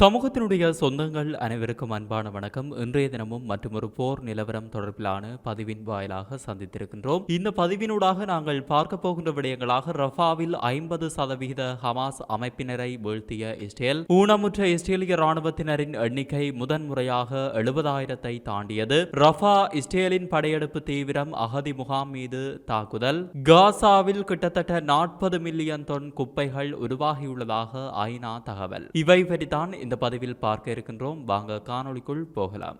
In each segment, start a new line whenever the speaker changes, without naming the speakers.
சமூகத்தினுடைய சொந்தங்கள் அனைவருக்கும் அன்பான வணக்கம். இன்றைய தினமும் மற்றொரு போர் நிலவரம் தொடர்பிலான பதிவின் வாயிலாக சந்தித்திருக்கின்றோம். இந்த பதிவினூடாக நாங்கள் பார்க்க போகின்ற விடயங்களாக ரஃபாவில் ஐம்பது சதவிகித ஹமாஸ் அமைப்பினரை வீழ்த்திய இஸ்ரேல் ஊனமுற்ற இஸ்ரேலிய ராணுவத்தினரின் எண்ணிக்கை முதன்முறையாக எழுபதாயிரத்தை தாண்டியது. ரஃபா இஸ்ரேலின் படையெடுப்பு தீவிரம் அகதி முகாம் மீது தாக்குதல். காசாவில் கிட்டத்தட்ட நாற்பது மில்லியன் தொன் குப்பைகள் உருவாகியுள்ளதாக ஐநா தகவல். இவை வரிதான் இந்த பதிவில் பார்க்க இருக்கின்றோம். வாங்க காணொளிக்குள் போகலாம்.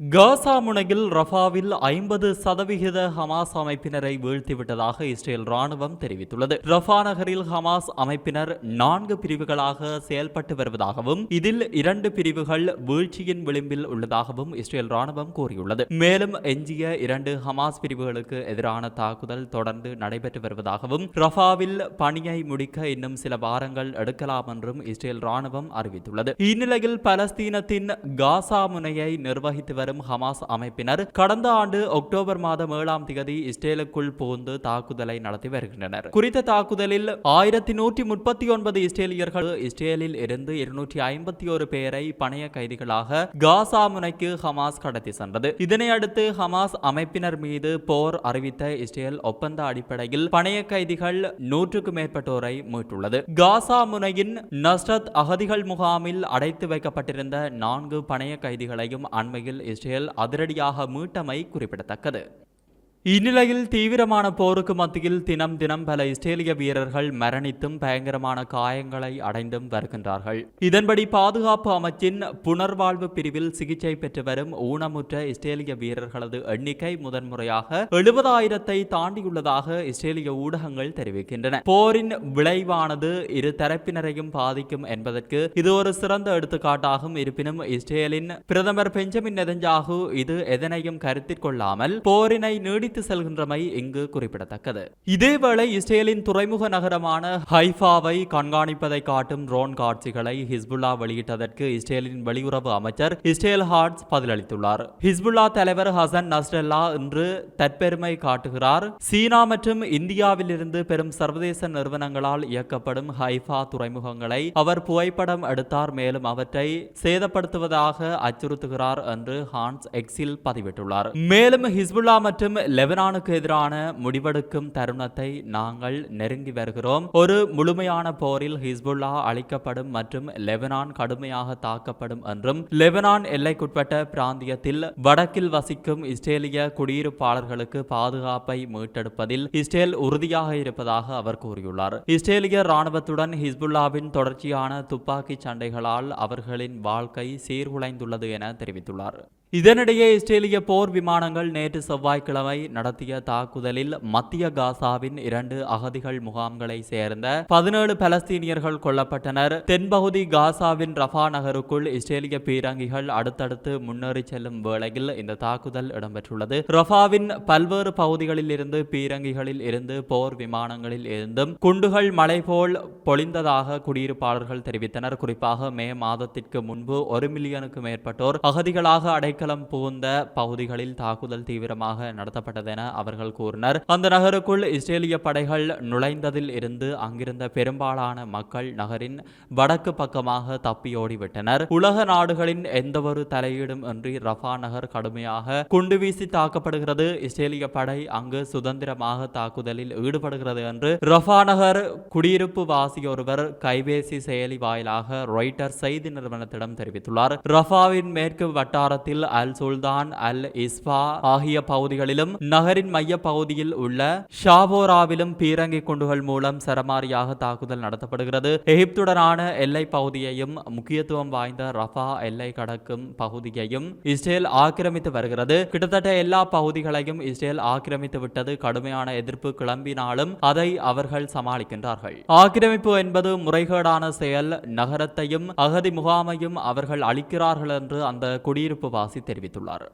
காசா முனையில் ரஃபாவில் ஐம்பது சதவிகித ஹமாஸ் அமைப்பினரை வீழ்த்திவிட்டதாக இஸ்ரேல் ராணுவம் தெரிவித்துள்ளது. ரஃபா நகரில் ஹமாஸ் அமைப்பினர் நான்கு பிரிவுகளாக செயல்பட்டு வருவதாகவும் இதில் இரண்டு பிரிவுகள் வீழ்ச்சியின் விளிம்பில் உள்ளதாகவும் இஸ்ரேல் ராணுவம் கூறியுள்ளது. மேலும் எஞ்சிய இரண்டு ஹமாஸ் பிரிவுகளுக்கு எதிரான தாக்குதல் தொடர்ந்து நடைபெற்று வருவதாகவும் ரஃபாவில் பணியை முடிக்க இன்னும் சில வாரங்கள் எடுக்கலாம் என்றும் இஸ்ரேல் ராணுவம் அறிவித்துள்ளது. இந்நிலையில் பலஸ்தீனத்தின் காசா முனையை நிர்வகித்து வரும் ஹமாஸ் அமைப்பினர் கடந்த ஆண்டு அக்டோபர் மாதம் ஏழாம் தேதி இஸ்ரேலுக்குள் புகுந்து தாக்குதலை நடத்தி வருகின்றனர். குறித்த தாக்குதலில் ஆயிரத்தி நூற்றி முப்பத்தி ஒன்பது இஸ்ரேலியர்கள் இஸ்ரேலில் இருந்து இருநூற்றி ஐம்பத்தி ஒரு பேரை பணைய கைதிகளாக காசா முனைக்கு ஹமாஸ் கடத்தி சென்றது. இதனையடுத்து ஹமாஸ் அமைப்பினர் மீது போர் அறிவித்த இஸ்ரேல் ஒப்பந்த அடிப்படையில் பணைய கைதிகள் நூற்றுக்கும் மேற்பட்டோரை மீட்டுள்ளது. காசா முனையின் நஸ்ரத் அகதிகள் முகாமில் அடைத்து வைக்கப்பட்டிருந்த நான்கு பணைய கைதிகளையும் அண்மையில் இஸ்ரேல் அதிரடியாக மீட்டமை குறிப்பிடத்தக்கது. இந்நிலையில் தீவிரமான போருக்கு மத்தியில் தினம் தினம் பல இஸ்ரேலிய வீரர்கள் மரணித்தும் பயங்கரமான காயங்களை அடைந்தும் வருகின்றார்கள். இதன்படி பாதுகாப்பு அமைச்சின் புனர்வாழ்வு பிரிவில் சிகிச்சை பெற்று வரும் ஊனமுற்ற இஸ்ரேலிய வீரர்களது எண்ணிக்கை முதன்முறையாக எழுபதாயிரத்தை தாண்டியுள்ளதாக இஸ்ரேலிய ஊடகங்கள் தெரிவிக்கின்றன. போரின் விளைவானது இரு தரப்பினரையும் பாதிக்கும் என்பதற்கு இது ஒரு சிறந்த எடுத்துக்காட்டாகும். இருப்பினும் இஸ்ரேலின் பிரதமர் பெஞ்சமின் நெதஞ்சாகு இது எதனையும் கருத்தில் கொள்ளாமல் போரினை நீடி அழைத்து செல்கின்றமை இங்கு குறிப்பிடத்தக்கது. இதேவேளை இஸ்ரேலின் துறைமுக நகரமான ஹைஃபாவை கண்காணிப்பதை காட்டும் ட்ரோன் காட்சிகளை ஹிஸ்புல்லா வெளியிட்டதற்கு இஸ்ரேலின் வெளியுறவு அமைச்சர் இஸ்ரேல் ஹார்ட்ஸ் பதிலளித்துள்ளார். ஹிஸ்புல்லா தலைவர் ஹசன் நஸ்ரல்லா இன்று தற்பெருமை காட்டுகிறார். சீனா மற்றும் இந்தியாவிலிருந்து பெரும் சர்வதேச நிறுவனங்களால் இயக்கப்படும் ஹைஃபா துறைமுகங்களை அவர் புகைப்படம் எடுத்தார். மேலும் அவற்றை சேதப்படுத்துவதாக அச்சுறுத்துகிறார் என்று ஹான்ஸ் எக்ஸில் பதிவிட்டுள்ளார். மேலும் ஹிஸ்புல்லா மற்றும் லெபனானுக்கு எதிரான முடிவெடுக்கும் தருணத்தை நாங்கள் நெருங்கி வருகிறோம். ஒரு முழுமையான போரில் ஹிஸ்புல்லா அளிக்கப்படும் மற்றும் லெபனான் கடுமையாக தாக்கப்படும் என்றும் லெபனான் எல்லைக்குட்பட்ட பிராந்தியத்தில் வடக்கில் வசிக்கும் இஸ்ரேலிய குடியிருப்பாளர்களுக்கு பாதுகாப்பை மீட்டெடுப்பதில் இஸ்ரேல் உறுதியாக இருப்பதாக அவர் கூறியுள்ளார். இஸ்ரேலிய ராணுவத்துடன் ஹிஸ்புல்லாவின் தொடர்ச்சியான துப்பாக்கி சண்டைகளால் அவர்களின் வாழ்க்கை சீர்குலைந்துள்ளது என தெரிவித்துள்ளார். இதனிடையே இஸ்ரேலிய போர் விமானங்கள் நேற்று செவ்வாய்க்கிழமை நடத்திய தாக்குதலில் மத்திய காசாவின் இரண்டு அகதிகள் முகாம்களை சேர்ந்த பதினேழு பலஸ்தீனியர்கள் கொல்லப்பட்டனர். தென்பகுதி காசாவின் ரஃபா நகருக்குள் இஸ்ரேலிய பீரங்கிகள் அடுத்தடுத்து முன்னேறி செல்லும் வேளையில் இந்த தாக்குதல் இடம்பெற்றுள்ளது. ரஃபாவின் பல்வேறு பகுதிகளில் இருந்து பீரங்கிகளில் இருந்து போர் விமானங்களில் இருந்தும் குண்டுகள் மழை போல் பொழிந்ததாக குடியிருப்பாளர்கள் தெரிவித்தனர். குறிப்பாக மே மாதத்திற்கு முன்பு ஒரு மில்லியனுக்கு மேற்பட்டோர் அகதிகளாக அடை அடைக்கலம் புகுந்த பகுதிகளில் தாக்குதல் தீவிரமாக நடத்தப்பட்டதென அவர்கள் கூறினர். அந்த நகருக்குள் இஸ்ரேலிய படைகள் நுழைந்ததில் இருந்து அங்கிருந்த பெரும்பாலான மக்கள் நகரின் வடக்கு பக்கமாக தப்பியோடிவிட்டனர் உலக நாடுகளின் எந்தவொரு தலையீடும் இன்றி ரஃபா நகர் கடுமையாக குண்டுவீசி தாக்கப்படுகிறது. இஸ்ரேலிய படை அங்கு சுதந்திரமாக தாக்குதலில் ஈடுபடுகிறது என்று ரஃபா நகர் குடியிருப்பு வாசியொருவர் கைபேசி செயலி வாயிலாக ராய்டர் செய்தி நிறுவனத்திடம் தெரிவித்துள்ளார். ரஃபாவின் மேற்கு வட்டாரத்தில் அல் சுல்தான் அல் இஸ்பா ஆகிய பகுதிகளிலும் நகரின் மைய பகுதியில் உள்ள ஷாபோராவிலும் பீரங்கி குண்டுகள் மூலம் சரமாரியாக தாக்குதல் நடத்தப்படுகிறது. எகிப்துடனான எல்லை பகுதியையும் முக்கியத்துவம் வாய்ந்த ரஃபா எல்லை கடக்கும் பகுதியையும் இஸ்ரேல் ஆக்கிரமித்து வருகிறது. கிட்டத்தட்ட எல்லா பகுதிகளையும் இஸ்ரேல் ஆக்கிரமித்து விட்டது. கடுமையான எதிர்ப்பு கிளம்பினாலும் அதை அவர்கள் சமாளிக்கின்றார்கள். ஆக்கிரமிப்பு என்பது முறைகேடான செயல். நகரத்தையும் அகதி முகாமையும் அவர்கள் அளிக்கிறார்கள் என்று அந்த குடியிருப்பு வாசி தெரிவித்துள்ளார்.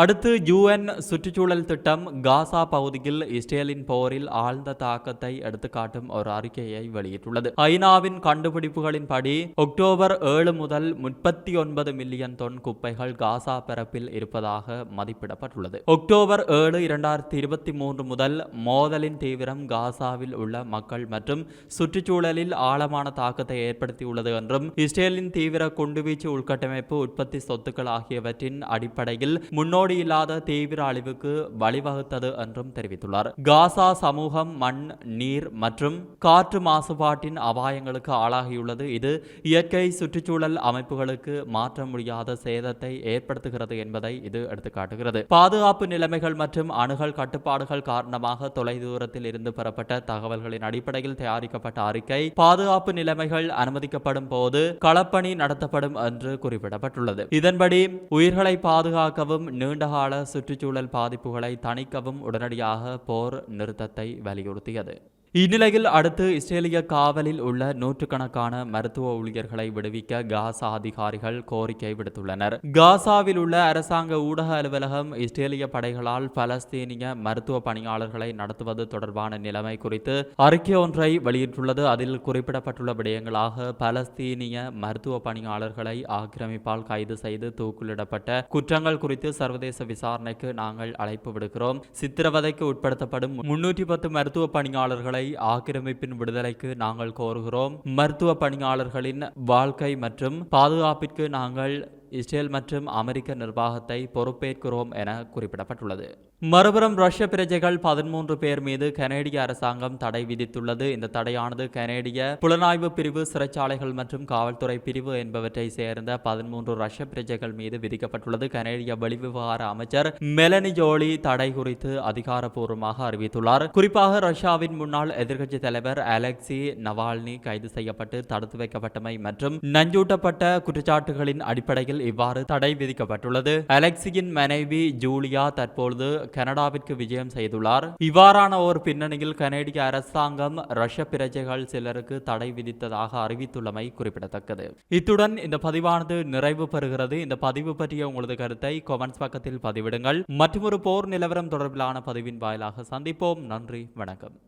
அடுத்து யுஎன் சுற்றுச்சூழல் திட்டம் காசா பகுதியில் இஸ்ரேலின் போரில் ஆழ்ந்த தாக்கத்தை எடுத்துக்காட்டும் ஒரு அறிக்கையை வெளியிட்டுள்ளது. ஐநாவின் கண்டுபிடிப்புகளின்படி அக்டோபர் ஏழு முதல் முப்பத்தி ஒன்பது மில்லியன் தொன் குப்பைகள் காசா பரப்பில் இருப்பதாக மதிப்பிடப்பட்டுள்ளது. அக்டோபர் ஏழு இரண்டாயிரத்தி இருபத்தி மூன்று முதல் மோதலின் தீவிரம் காசாவில் உள்ள மக்கள் மற்றும் சுற்றுச்சூழலில் ஆழமான தாக்கத்தை ஏற்படுத்தியுள்ளது என்றும் இஸ்ரேலின் தீவிர குண்டுவீச்சு உள்கட்டமைப்பு உற்பத்தி சொத்துக்கள் ஆகியவற்றின் அடிப்படையில் முன்னோடி முன்னோடி இல்லாத தீவிர அழிவுக்கு வழிவகுத்தது என்றும் தெரிவித்துள்ளார். காசா சமூகம் மண் நீர் மற்றும் காற்று மாசுபாட்டின் அபாயங்களுக்கு ஆளாகியுள்ளது. இது இயற்கை சுற்றுச்சூழல் அமைப்புகளுக்கு மாற்ற முடியாத சேதத்தை ஏற்படுத்துகிறது என்பதை இது எடுத்துக்காட்டுகிறது. பாதுகாப்பு நிலைமைகள் மற்றும் அணுகல் கட்டுப்பாடுகள் காரணமாக தொலைதூரத்தில் இருந்து பெறப்பட்ட தகவல்களின் அடிப்படையில் தயாரிக்கப்பட்ட அறிக்கை பாதுகாப்பு நிலைமைகள் அனுமதிக்கப்படும் போது களப்பணி நடத்தப்படும் என்று குறிப்பிடப்பட்டுள்ளது. இதன்படி உயிர்களை பாதுகாக்கவும் நீண்டகால சுற்றுச்சூழல் பாதிப்புகளை தணிக்கவும் உடனடியாக போர் நிறுத்தத்தை வலியுறுத்தியது. இந்நிலையில் அடுத்து இஸ்ரேலிய காவலில் உள்ள நூற்றுக்கணக்கான மருத்துவ ஊழியர்களை விடுவிக்க காசா அதிகாரிகள் கோரிக்கை விடுத்துள்ளனர். காசாவில் உள்ள அரசாங்க ஊடக அலுவலகம் இஸ்ரேலிய படைகளால் பலஸ்தீனிய மருத்துவ பணியாளர்களை நடத்துவது தொடர்பான நிலைமை குறித்து அறிக்கை ஒன்றை வெளியிட்டுள்ளது. அதில் குறிப்பிடப்பட்டுள்ள விடயங்களாக பலஸ்தீனிய மருத்துவ பணியாளர்களை ஆக்கிரமிப்பால் கைது செய்து தூக்கிலிடப்பட்ட குற்றங்கள் குறித்து சர்வதேச விசாரணைக்கு நாங்கள் அழைப்பு விடுக்கிறோம். சித்திரவதைக்கு உட்படுத்தப்படும் முன்னூற்றி பத்து மருத்துவ பணியாளர்களை ஆக்கிரமிப்பின் விடுதலைக்கு நாங்கள் கோருகிறோம். மருத்துவ பணியாளர்களின் வாழ்க்கை மற்றும் பாதுகாப்பிற்கு நாங்கள் இஸ்ரேல் மற்றும் அமெரிக்க நிர்வாகத்தை பொறுப்பேற்கிறோம் என குறிப்பிடப்பட்டுள்ளது. மறுபுறம் ரஷ்ய பிரஜைகள் பதிமூன்று பேர் மீது கனேடிய அரசாங்கம் தடை விதித்துள்ளது. இந்த தடையானது கனேடிய புலனாய்வு பிரிவு சிறைச்சாலைகள் மற்றும் காவல்துறை பிரிவு என்பவற்றை சேர்ந்த பதிமூன்று ரஷ்ய பிரஜைகள் மீது விதிக்கப்பட்டுள்ளது. கனேடிய வெளிவிவகார அமைச்சர் மெலனி ஜோலி தடை குறித்து அதிகாரப்பூர்வமாக அறிவித்துள்ளார். குறிப்பாக ரஷ்யாவின் முன்னாள் எதிர்க்கட்சி தலைவர் அலெக்சி நவால்னி கைது செய்யப்பட்டு தடுத்து வைக்கப்பட்டமை மற்றும் நஞ்சூட்டப்பட்ட குற்றச்சாட்டுகளின் அடிப்படையில் இவ்வாறு தடை விதிக்கப்பட்டுள்ளது. அலெக்சியின் மனைவி ஜூலியா தற்பொழுது கனடாவிற்கு விஜயம் செய்துள்ளார். இவ்வாறான ஒரு பின்னணியில் கனேடிய அரசாங்கம் ரஷ்ய பிரஜைகள் சிலருக்கு தடை விதித்ததாக அறிவித்துள்ளமை குறிப்பிடத்தக்கது. இத்துடன் இந்த பதிவானது நிறைவு பெறுகிறது. இந்த பதிவு பற்றிய உங்களது கருத்தை கொமெண்ட்ஸ் பக்கத்தில் பதிவிடுங்கள். மற்றொரு போர் நிலவரம் தொடர்பிலான பதிவின் வாயிலாக சந்திப்போம். நன்றி. வணக்கம்.